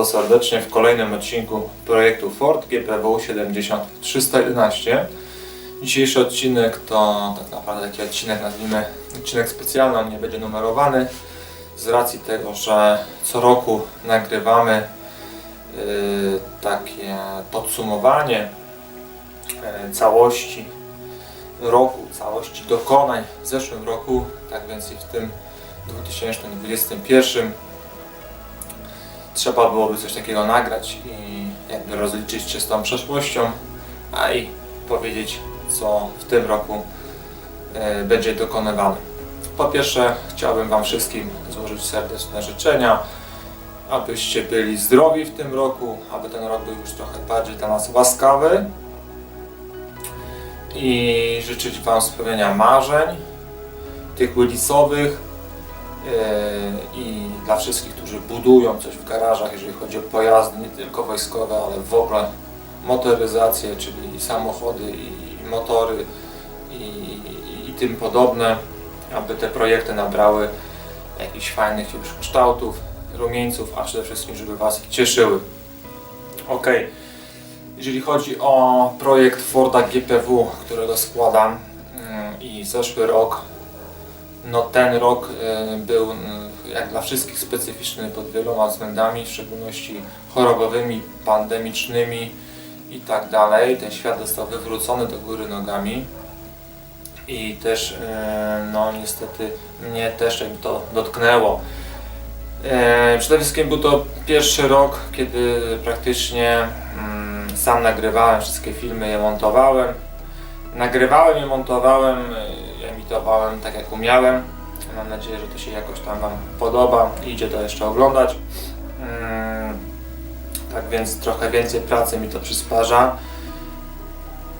Bardzo serdecznie w kolejnym odcinku projektu Ford GPW 70311. Dzisiejszy odcinek to tak naprawdę taki odcinek, nazwijmy odcinek specjalny, on nie będzie numerowany z racji tego, że co roku nagrywamy yy, takie podsumowanie yy, całości roku, całości dokonań w zeszłym roku, tak więc i w tym 2021 trzeba byłoby coś takiego nagrać i jakby rozliczyć się z tą przeszłością, a i powiedzieć, co w tym roku e, będzie dokonywane. Po pierwsze, chciałbym Wam wszystkim złożyć serdeczne życzenia, abyście byli zdrowi w tym roku, aby ten rok był już trochę bardziej dla nas łaskawy i życzyć Wam spełnienia marzeń, tych ulicowych, i dla wszystkich, którzy budują coś w garażach, jeżeli chodzi o pojazdy, nie tylko wojskowe, ale w ogóle motoryzację, czyli samochody i motory i, i, i tym podobne, aby te projekty nabrały jakichś fajnych już kształtów, rumieńców, a przede wszystkim, żeby Was cieszyły. Ok, jeżeli chodzi o projekt Forda GPW, którego składam mm, i zeszły rok no ten rok e, był mm, jak dla wszystkich specyficzny pod wieloma względami, w szczególności chorobowymi, pandemicznymi i tak dalej. Ten świat został wywrócony do góry nogami i też e, no niestety mnie też to dotknęło. E, Przede wszystkim był to pierwszy rok, kiedy praktycznie mm, sam nagrywałem wszystkie filmy, je montowałem. Nagrywałem je, montowałem, emitowałem tak jak umiałem. Mam nadzieję, że to się jakoś tam Wam podoba i idzie to jeszcze oglądać. Mm, Tak więc trochę więcej pracy mi to przysparza.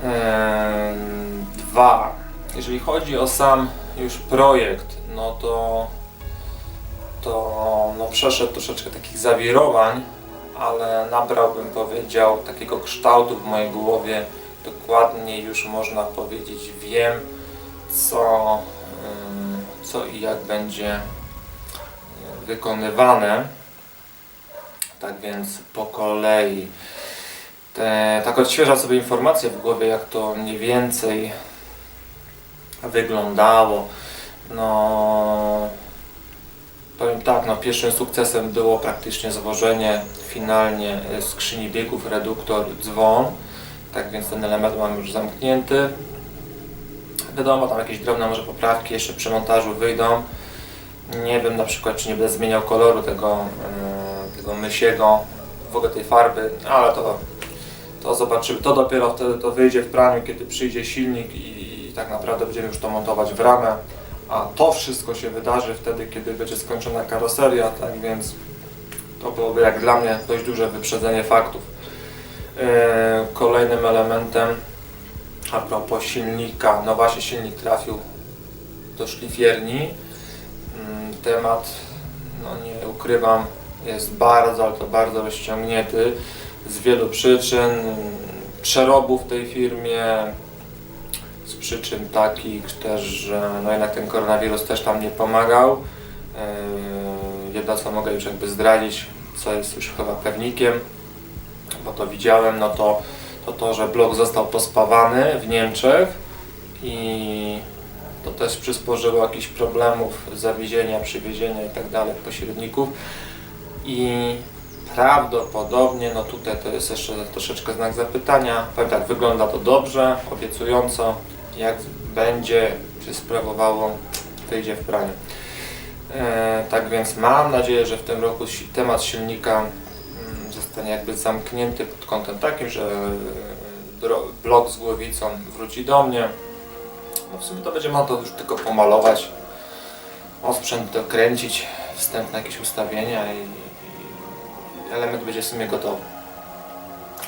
Ym, Dwa. Jeżeli chodzi o sam już projekt, no to to no, przeszedł troszeczkę takich zawirowań, ale nabrałbym powiedział takiego kształtu w mojej głowie. Dokładnie już można powiedzieć wiem co, co i jak będzie y, wykonywane. Tak więc po kolei. Te, tak odświeżam sobie informacje w głowie, jak to mniej więcej wyglądało. No, powiem tak, no pierwszym sukcesem było praktycznie złożenie finalnie e, skrzyni biegów, reduktor, dzwon. Tak więc ten element mam już zamknięty. Wiadomo, tam jakieś drobne może poprawki jeszcze przy montażu wyjdą. Nie wiem na przykład, czy nie będę zmieniał koloru tego, yy, tego mysiego, w ogóle tej farby, ale to, to zobaczymy. To dopiero wtedy to wyjdzie w praniu, kiedy przyjdzie silnik i, i tak naprawdę będziemy już to montować w ramę. A to wszystko się wydarzy wtedy, kiedy będzie skończona karoseria, tak więc to byłoby jak dla mnie dość duże wyprzedzenie faktów. Yy, Kolejnym elementem a propos silnika, no właśnie silnik trafił do szlifierni. Mm, Temat, no nie ukrywam, jest bardzo, ale to bardzo rozciągnięty z wielu przyczyn. Przerobu w tej firmie, z przyczyn takich też, że no jednak ten koronawirus też tam nie pomagał. Yy, Jedno co mogę już jakby zdradzić, co jest już chyba pewnikiem, bo to widziałem, no to to to, że blok został pospawany w Niemczech i to też przysporzyło jakichś problemów zawiezienia, przywiezienia i tak pośredników i prawdopodobnie, no tutaj to jest jeszcze troszeczkę znak zapytania, powiem tak, wygląda to dobrze, obiecująco, jak będzie się sprawowało, wyjdzie w praniu. E, tak więc mam nadzieję, że w tym roku temat silnika mm, zostanie jakby zamknięty pod kątem takim, że e, blok z głowicą wróci do mnie. No w sumie to będzie można to już tylko pomalować, osprzęt dokręcić, wstępne jakieś ustawienia i, i element będzie w sumie gotowy.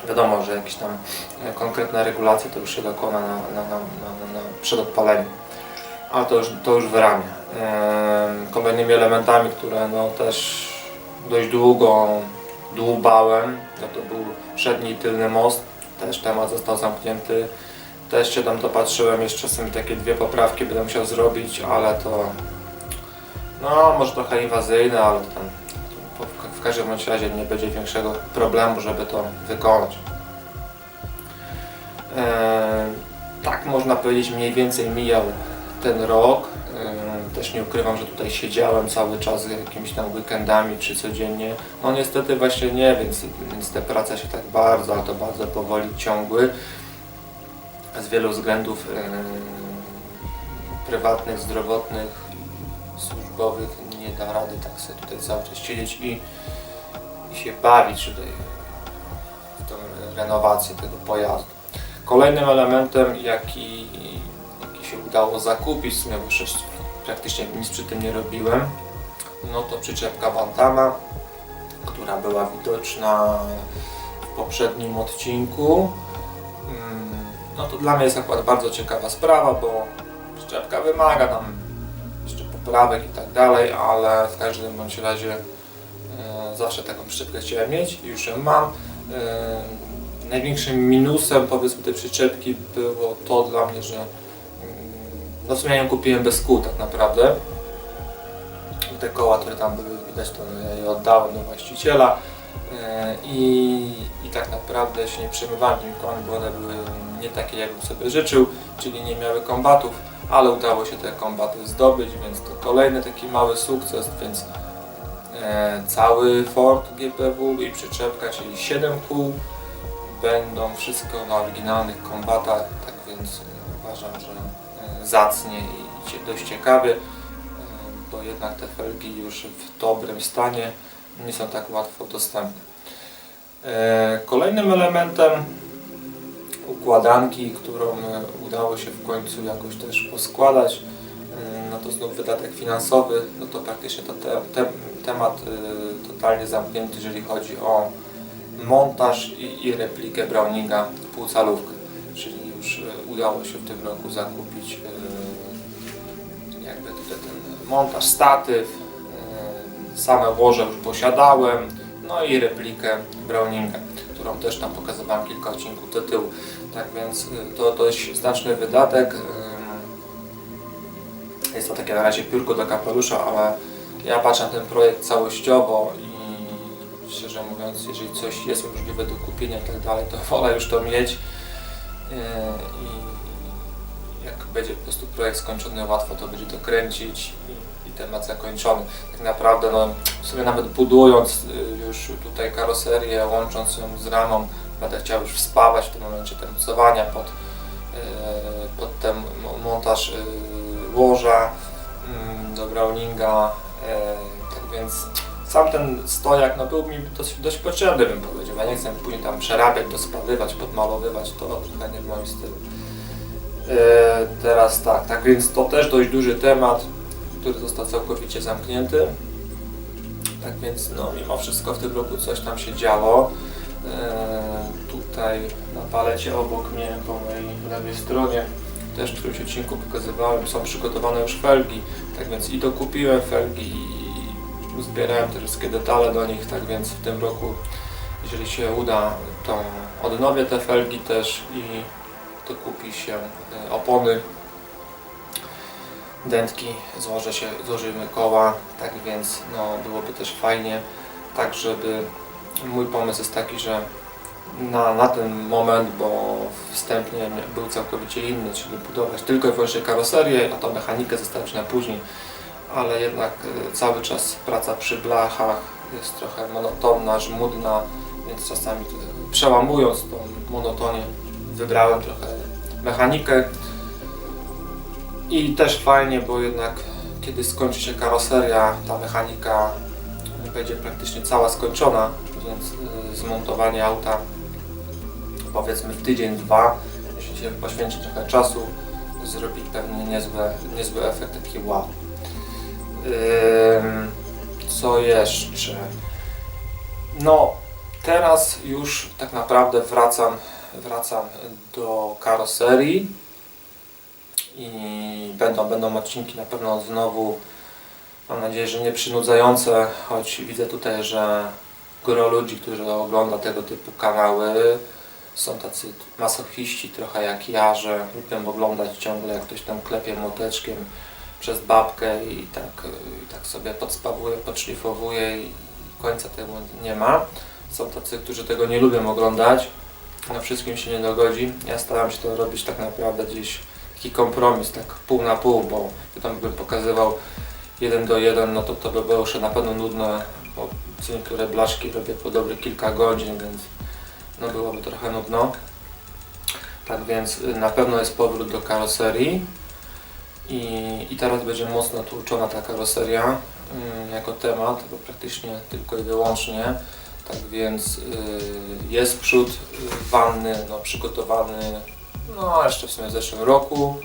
Wiadomo, że jakieś tam e, konkretne regulacje to już się dokona na, na, na, na, na, przed odpaleniem ale to już, to już w ramie. Em, Kolejnymi elementami, które no też dość długo dłubałem, no to był przedni i tylny most, też temat został zamknięty. Też się tam dopatrzyłem, jeszcze czasem takie dwie poprawki będę musiał zrobić, ale to no może trochę inwazyjne, ale to tam w każdym bądź razie nie będzie większego problemu, żeby to wykonać. E, tak można powiedzieć, mniej więcej mijał ten rok. Też nie ukrywam, że tutaj siedziałem cały czas jakimiś tam weekendami czy codziennie. No niestety właśnie nie, więc, więc te prace się tak bardzo, ale to bardzo powoli ciągły. Z wielu względów prywatnych, zdrowotnych, służbowych nie da rady tak sobie tutaj cały czas siedzieć i, i się bawić tutaj w tą renowację tego pojazdu. Kolejnym elementem, jaki, jaki się udało zakupić, w sumie praktycznie nic przy tym nie robiłem, no to przyczepka Bantama, która była widoczna w poprzednim odcinku. Mm, No to dla mnie jest akurat bardzo ciekawa sprawa, bo przyczepka wymaga tam jeszcze poprawek i tak dalej, ale w każdym bądź razie e, zawsze taką przyczepkę chciałem mieć i już ją mam. E, największym minusem powiedzmy tej przyczepki było to dla mnie, że no w sumie ją kupiłem bez kół tak naprawdę. Te koła, które tam były widać, to ja je oddałem do właściciela e, i, i tak naprawdę się nie przejmowałem tymi kołami, bo one były nie takie jakbym sobie życzył, czyli nie miały kombatów, ale udało się te kombaty zdobyć, więc to kolejny taki mały sukces, więc e, cały Ford GPW i przyczepka, czyli 7 kół będą wszystko na oryginalnych kombatach, tak więc uważam, że zacnie i dość ciekawie, e, bo jednak te felgi już w dobrym stanie nie są tak łatwo dostępne. E, Kolejnym elementem układanki, którą e, udało się w końcu jakoś też poskładać, no to znów wydatek finansowy, no to praktycznie to te, te, temat totalnie zamknięty, jeżeli chodzi o montaż i, i replikę Browninga półcalówkę, już e, udało się w tym roku zakupić e, jakby tutaj ten montaż statyw, e, same łoże już posiadałem, no i replikę Browninga, którą też tam pokazywałem kilka odcinków do tyłu. Tak więc y, to dość znaczny wydatek. Jest to takie na razie piórko do kapelusza, ale ja patrzę na ten projekt całościowo i szczerze mówiąc, jeżeli coś jest możliwe do kupienia i tak dalej, to wolę już to mieć. Yy, I jak będzie po prostu projekt skończony, łatwo to będzie dokręcić i, i temat zakończony. Tak naprawdę, no, w sumie nawet budując y, już tutaj karoserię, łącząc ją z ramą, będę chciał już wspawać w tym momencie te pod, y, pod ten mo- montaż y, łoża mm, do Browninga. Tak więc sam ten stojak no, był mi dość, dość potrzebny, bym powiedział. Ja nie chcę później tam przerabiać, dospawywać, podmalowywać, to trochę nie w moim stylu. E, Teraz tak, tak więc to też dość duży temat, który został całkowicie zamknięty. Tak więc no mimo wszystko w tym roku coś tam się działo. E, tutaj na palecie obok mnie, po mojej lewej stronie, też w którymś odcinku pokazywałem, są przygotowane już felgi. Tak więc i dokupiłem felgi i uzbierałem te wszystkie detale do nich, tak więc w tym roku, jeżeli się uda, to odnowię te felgi też i dokupi się e, opony, dętki, złoży się, złożymy koła, tak więc no, byłoby też fajnie, tak żeby mój pomysł jest taki, że na, na ten moment, bo wstępnie był całkowicie inny, czyli budować tylko i wyłącznie karoserię, a tą mechanikę zostawić na później, ale jednak e, cały czas praca przy blachach jest trochę monotonna, żmudna, więc czasami przełamując tą monotonię wybrałem trochę mechanikę i też fajnie, bo jednak kiedy skończy się karoseria, ta mechanika będzie praktycznie cała skończona, więc y, zmontowanie auta powiedzmy w tydzień, dwa, jeśli się poświęci trochę czasu, zrobi pewnie niezły, niezły efekt, taki wow. Co jeszcze? No, teraz już tak naprawdę wracam, wracam do karoserii i będą, będą odcinki na pewno znowu, mam nadzieję, że nie przynudzające, choć widzę tutaj, że gro ludzi, którzy ogląda tego typu kanały, są tacy masochiści trochę jak ja, że lubią oglądać ciągle jak ktoś tam klepie młoteczkiem przez babkę i tak, i tak sobie podspawuje, podszlifowuje i końca tego nie ma. Są tacy, którzy tego nie lubią oglądać. Na wszystkim się nie dogodzi. Ja staram się to robić tak naprawdę gdzieś taki kompromis, tak pół na pół, bo tam bym pokazywał jeden do jeden, no to to by było już na pewno nudne, bo niektóre blaszki robię po dobrych kilka godzin, więc no byłoby trochę nudno. Tak więc y, na pewno jest powrót do karoserii i, i teraz będzie mocno tłuczona ta karoseria y, jako temat, bo praktycznie tylko i wyłącznie. Tak więc y, jest przód wanny no, przygotowany no jeszcze w sumie w zeszłym roku.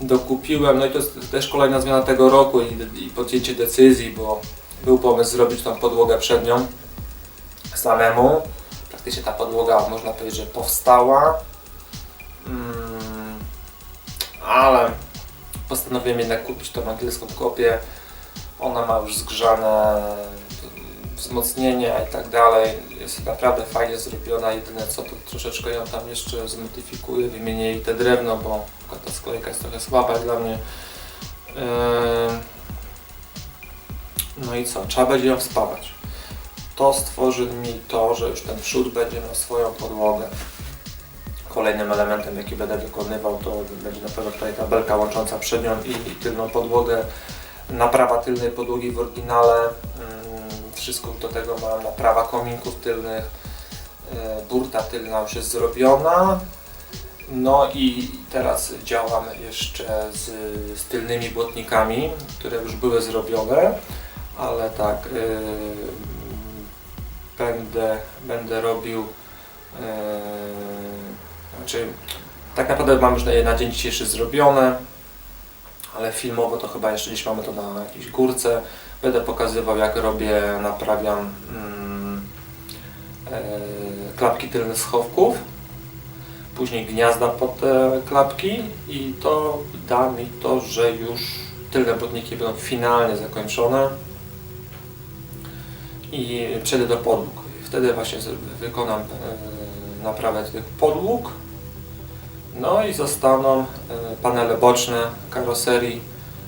Dokupiłem, no i to jest też kolejna zmiana tego roku i, i podjęcie decyzji, bo był pomysł zrobić tą podłogę przednią samemu. Praktycznie ta podłoga można powiedzieć, że powstała. Mm, ale postanowiłem jednak kupić tą angielską kopię. Ona ma już zgrzane wzmocnienia i tak dalej. Jest naprawdę fajnie zrobiona. Jedyne co to troszeczkę ją tam jeszcze zmodyfikuję, wymienię jej te drewno, bo ta sklejka jest trochę słaba dla mnie. Yy, No i co? Trzeba będzie ją wspawać. To stworzy mi to, że już ten przód będzie miał swoją podłogę. Kolejnym elementem, jaki będę wykonywał, to będzie na pewno tutaj tabelka łącząca przednią i, tylną podłogę. Naprawa tylnej podłogi w oryginale. Mm, Wszystko do tego mam. Naprawa kominków tylnych. e, Burta tylna już jest zrobiona. No i teraz działam jeszcze z, z tylnymi błotnikami, które już były zrobione, ale tak, yy, będę, będę robił, yy, znaczy tak naprawdę mam już na, na dzień dzisiejszy zrobione, ale filmowo to chyba jeszcze gdzieś mamy to na jakiejś górce. Będę pokazywał jak robię, naprawiam mm, yy, klapki tylne schowków później gniazda pod te klapki i to da mi to, że już tylne błotniki będą finalnie zakończone i przejdę do podłóg. Wtedy właśnie wykonam e, naprawę tych podłóg. No i zostaną e, panele boczne karoserii,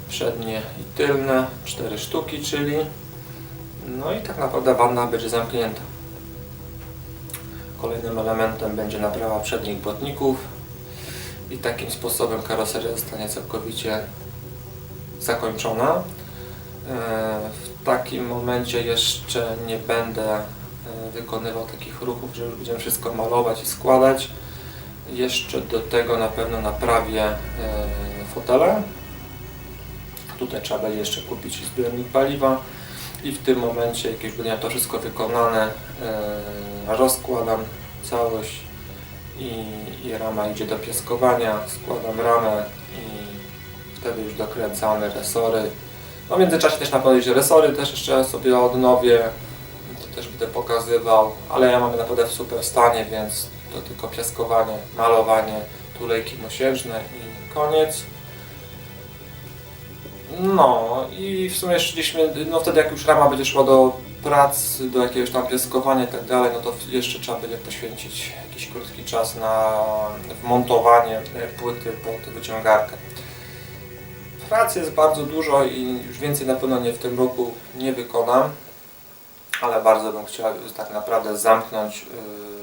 przednie i tylne, cztery sztuki, czyli no i tak naprawdę wanna będzie zamknięta. Kolejnym elementem będzie naprawa przednich błotników i takim sposobem karoseria zostanie całkowicie zakończona. E, W takim momencie jeszcze nie będę e, wykonywał takich ruchów, że już będziemy wszystko malować i składać. Jeszcze do tego na pewno naprawię e, fotele. Tutaj trzeba będzie jeszcze kupić zbiornik paliwa i w tym momencie, jak już będę miał to wszystko wykonane, e, rozkładam całość i, i rama idzie do piaskowania, składam ramę i wtedy już dokręcamy resory. No w międzyczasie też na pewno że resory też jeszcze sobie odnowię, to też będę pokazywał, ale ja mam naprawdę w super stanie, więc to tylko piaskowanie, malowanie, tulejki mosiężne i koniec. No i w sumie szliśmy, no wtedy jak już rama będzie szła do prac, do jakiegoś tam piaskowania i tak dalej, no to jeszcze trzeba będzie poświęcić jakiś krótki czas na wmontowanie płyty pod wyciągarkę. Pracy jest bardzo dużo i już więcej na pewno nie w tym roku nie wykonam, ale bardzo bym chciał tak naprawdę zamknąć mm,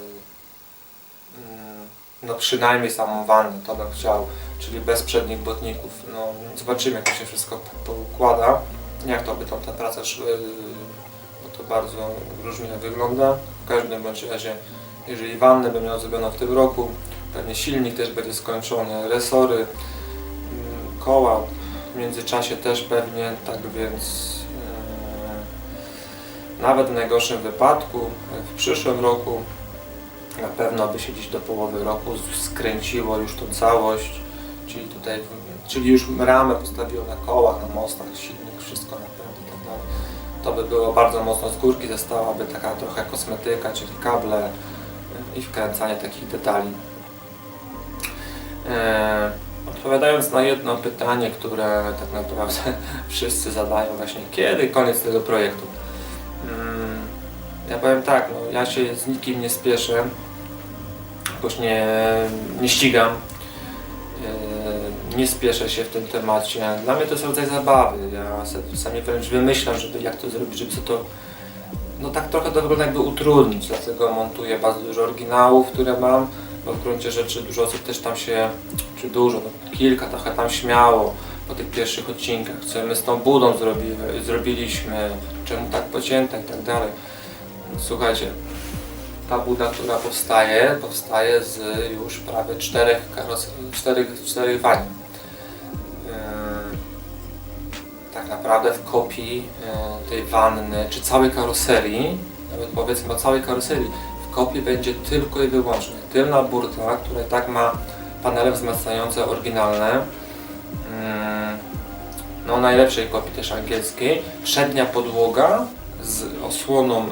no przynajmniej samą wannę, to bym chciał, czyli bez przednich błotników. No, zobaczymy jak to się wszystko po- poukłada, jak to by tam te prace szły, bo to bardzo różnie wygląda. W każdym bądź razie, jeżeli wannę bym miał zrobioną w tym roku, pewnie silnik też będzie skończony, resory, mm, koła w międzyczasie też pewnie, tak więc yy, nawet w najgorszym wypadku w przyszłym roku na pewno by się gdzieś do połowy roku skręciło już tą całość, czyli tutaj, czyli już ramę postawiło na kołach, na mostach, silnik, wszystko naprawdę i tak dalej. To by było bardzo mocno z górki, zostałaby taka trochę kosmetyka, czyli kable y, i wkręcanie takich detali. E, Odpowiadając na jedno pytanie, które tak naprawdę wszyscy zadają właśnie, kiedy koniec tego projektu? Ja powiem tak, no, ja się z nikim nie spieszę, jakoś nie, nie ścigam, yy, nie spieszę się w tym temacie. Dla mnie to jest rodzaj zabawy. Ja sobie czasami wręcz wymyślam, żeby jak to zrobić, żeby sobie to no tak trochę to jakby utrudnić, dlatego montuję bardzo dużo oryginałów, które mam, bo w gruncie rzeczy dużo osób też tam się, czy dużo, no kilka trochę tam śmiało po tych pierwszych odcinkach, co my z tą budą zrobi, zrobiliśmy, czemu tak pocięta i tak dalej. Słuchajcie, ta buda, która powstaje, powstaje z już prawie czterech, karos- czterech, czterech wani. Yy, tak naprawdę w kopii yy, tej wanny, czy całej karoserii, nawet powiedzmy o całej karoserii, w kopii będzie tylko i wyłącznie tylna burta, która i tak ma panele wzmacniające oryginalne, yy, no najlepszej kopii też angielskiej, przednia podłoga z osłoną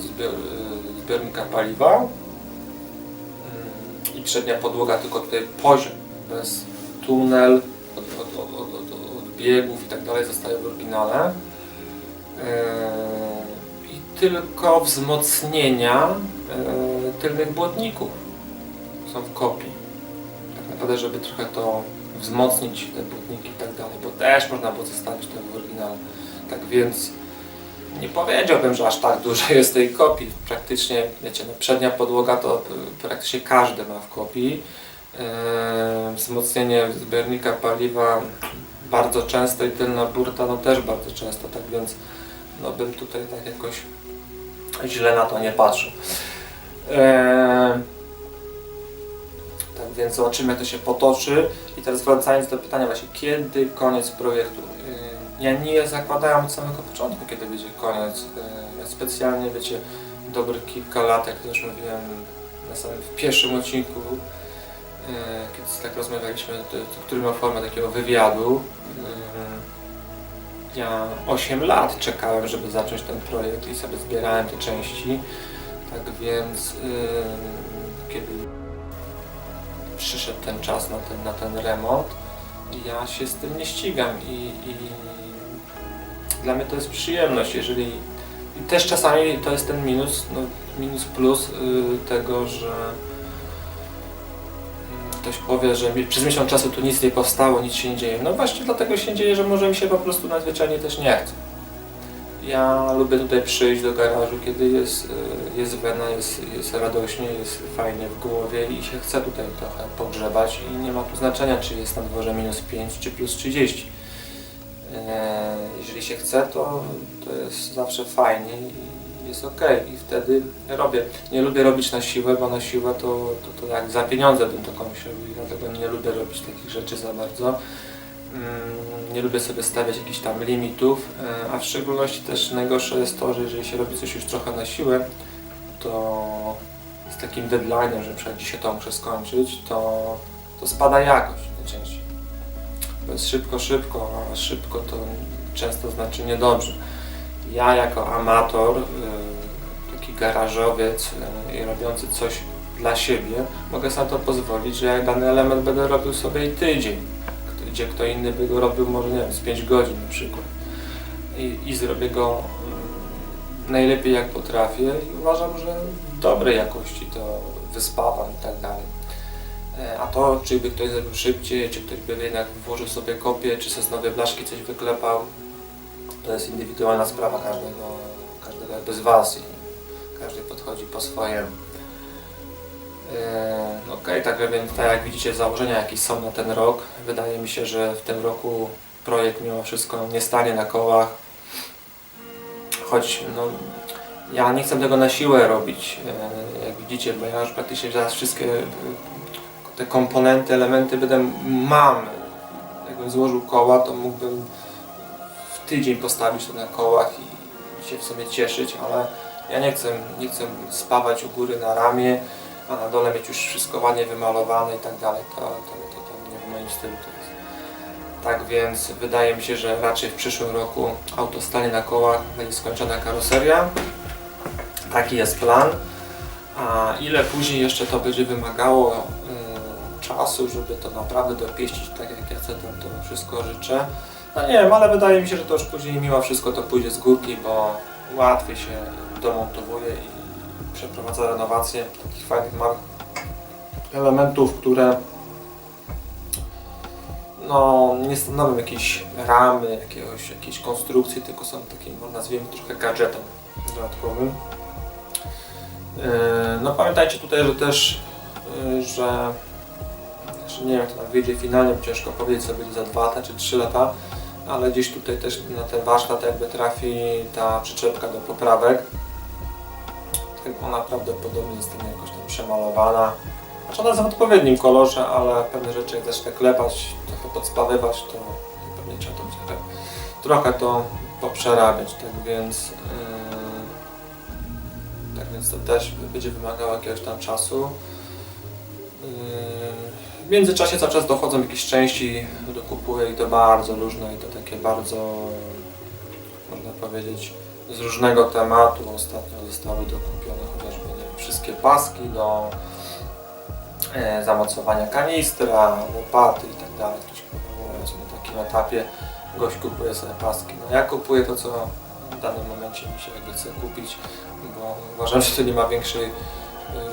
zbior, yy, zbiornika paliwa yy, i przednia podłoga tylko tutaj poziom, bez tunel, od, od, od, od, od, od biegów i tak dalej zostaje w oryginale. I tylko wzmocnienia tylnych błotników są w kopii. Tak naprawdę, żeby trochę to wzmocnić, te błotniki i tak dalej, bo też można było zostawić to w oryginale. Tak więc nie powiedziałbym, że aż tak dużo jest tej kopii. Praktycznie, wiecie, no przednia podłoga to y, praktycznie każdy ma w kopii. Yy, wzmocnienie zbiornika paliwa bardzo często i tylna burta no też bardzo często, tak więc no bym tutaj tak jakoś źle na to nie patrzył. Yy, tak więc zobaczymy jak to się potoczy i teraz wracając do pytania właśnie kiedy koniec projektu. Ja nie zakładałem od samego początku kiedy będzie koniec. Yy, ja specjalnie wiecie dobre kilka lat, jak już mówiłem na samym w pierwszym odcinku E, kiedy tak rozmawialiśmy, to, to, który ma formę takiego wywiadu. e, Ja 8 lat czekałem, żeby zacząć ten projekt i sobie zbierałem te części. Tak więc e, kiedy przyszedł ten czas na ten, na ten remont, ja się z tym nie ścigam i, i dla mnie to jest przyjemność, jeżeli i też czasami to jest ten minus, no, minus plus y, tego, że ktoś powie, że przez miesiąc czasu tu nic nie powstało, nic się nie dzieje. No właśnie dlatego się dzieje, że może mi się po prostu nadzwyczajnie też nie chce. Ja lubię tutaj przyjść do garażu, kiedy jest, y, jest wena, jest, jest radośnie, jest fajnie w głowie i się chce tutaj trochę pogrzebać i nie ma tu znaczenia, czy jest na dworze minus 5 czy plus 30. E, Jeżeli się chce, to, to jest zawsze fajnie i jest ok i wtedy robię. Nie lubię robić na siłę, bo na siłę to, to, to jak za pieniądze bym to komuś robił, dlatego nie lubię robić takich rzeczy za bardzo. Mm, Nie lubię sobie stawiać jakichś tam limitów, e, a w szczególności też najgorsze jest to, że jeżeli się robi coś już trochę na siłę, to z takim deadline'em, że przykład dzisiaj to muszę skończyć, to, to spada jakość najczęściej. Szybko, szybko, a szybko to często znaczy niedobrze. Ja jako amator, y, taki garażowiec y, i robiący coś dla siebie, mogę sobie na to pozwolić, że jak dany element będę robił sobie i tydzień, gdzie kto inny by go robił może nie wiem, z 5 godzin na przykład. I, i zrobię go y, najlepiej jak potrafię i uważam, że dobrej jakości to wyspawam i tak dalej. E, A to, czy by ktoś zrobił szybciej, czy ktoś by jednak włożył sobie kopię, czy sobie z nowej blaszki coś wyklepał, to jest indywidualna sprawa każdego, każdego jakby z Was i każdy podchodzi po swojemu. E, Okej, także więc tak jak widzicie założenia jakieś są na ten rok. Wydaje mi się, że w tym roku projekt mimo wszystko nie stanie na kołach. Choć no, ja nie chcę tego na siłę robić, e, jak widzicie, bo ja już praktycznie zaraz wszystkie te komponenty, elementy będę mam. Jakbym złożył koła, to mógłbym w tydzień postawić to na kołach i się w sumie cieszyć, ale ja nie chcę, nie chcę spawać u góry na ramię, a na dole mieć już wszystko ładnie wymalowane i tak dalej. To, to, to, to nie w moim stylu to jest. Tak więc wydaje mi się, że raczej w przyszłym roku auto stanie na kołach, będzie skończona karoseria. Taki jest plan. A ile później jeszcze to będzie wymagało czasu, żeby to naprawdę dopieścić tak jak ja chcę, to, wszystko życzę. No nie wiem, ale wydaje mi się, że to już później mimo wszystko to pójdzie z górki, bo łatwiej się domontowuje i przeprowadza renowację takich fajnych małych elementów, które no, nie stanowią jakiejś ramy, jakiegoś, jakiejś konstrukcji, tylko są takim, no, nazwijmy trochę gadżetem dodatkowym. Yy, No pamiętajcie tutaj, że też, yy, że, że nie wiem jak to tam wyjdzie finalnie, bo ciężko powiedzieć co będzie za 2 lata czy 3 lata, ale gdzieś tutaj też na ten warsztat jakby trafi ta przyczepka do poprawek. Tak Ona prawdopodobnie zostanie jakoś tam przemalowana. Znaczy ona jest w odpowiednim kolorze, ale pewne rzeczy jak zacznę klepać, trochę podspawywać, to pewnie trzeba to trochę, trochę to poprzerabiać, tak więc yy, tak więc to też będzie wymagało jakiegoś tam czasu. Yy, międzyczasie cały czas dochodzą jakieś części, dokupuję i to bardzo różne i to takie bardzo, można powiedzieć, z różnego tematu. Ostatnio zostały dokupione chociażby wszystkie paski do e, zamocowania kanistra, łopaty i tak dalej. Na takim etapie, gość kupuje sobie paski. No ja kupuję to, co w danym momencie mi się jakby chce kupić, bo uważam, że to nie ma większej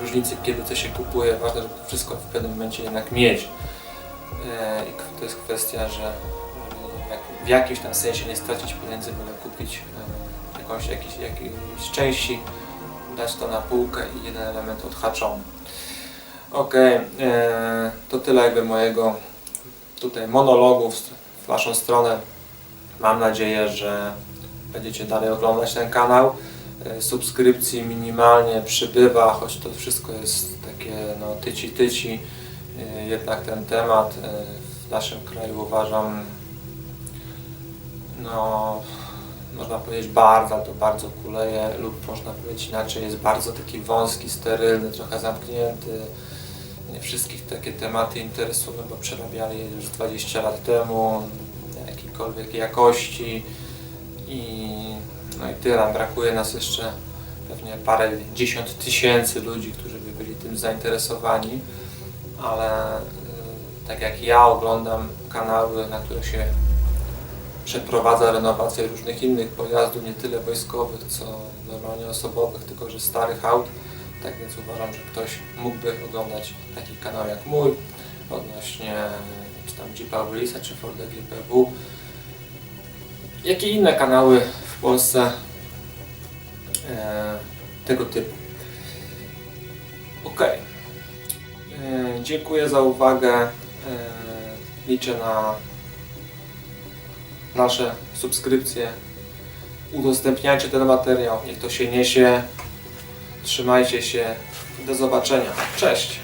różnicy, kiedy to się kupuje. Ważne, żeby to wszystko w pewnym momencie jednak mieć. E, I to jest kwestia, że e, w jakimś tam sensie nie stracić pieniędzy, byle kupić e, jakąś, jakiś, jakieś części, dać to na półkę i jeden element odhaczony. E, to tyle jakby mojego tutaj monologu w Waszą stronę. Mam nadzieję, że będziecie dalej oglądać ten kanał. E, Subskrypcji minimalnie przybywa, choć to wszystko jest takie no, tyci tyci. E, Jednak ten temat e, w naszym kraju uważam no można powiedzieć bardzo, to bardzo kuleje lub można powiedzieć inaczej, jest bardzo taki wąski, sterylny, trochę zamknięty. Nie wszystkich takie tematy interesują, bo przerabiali już 20 lat temu, jakiejkolwiek jakości i no i tyle. Brakuje nas jeszcze pewnie parę dziesiąt tysięcy ludzi, którzy by byli tym zainteresowani, ale y, tak jak ja oglądam kanały, na których się przeprowadza renowację różnych innych pojazdów, nie tyle wojskowych, co normalnie osobowych, tylko że starych aut. Tak więc uważam, że ktoś mógłby oglądać taki kanał jak mój odnośnie czy tam Jeepa Willisa czy Forda GPW. Jakie inne kanały w Polsce e, tego typu. Ok. E, dziękuję za uwagę. E, liczę na nasze subskrypcje. Udostępniajcie ten materiał, niech to się niesie. Trzymajcie się. Do zobaczenia. Cześć.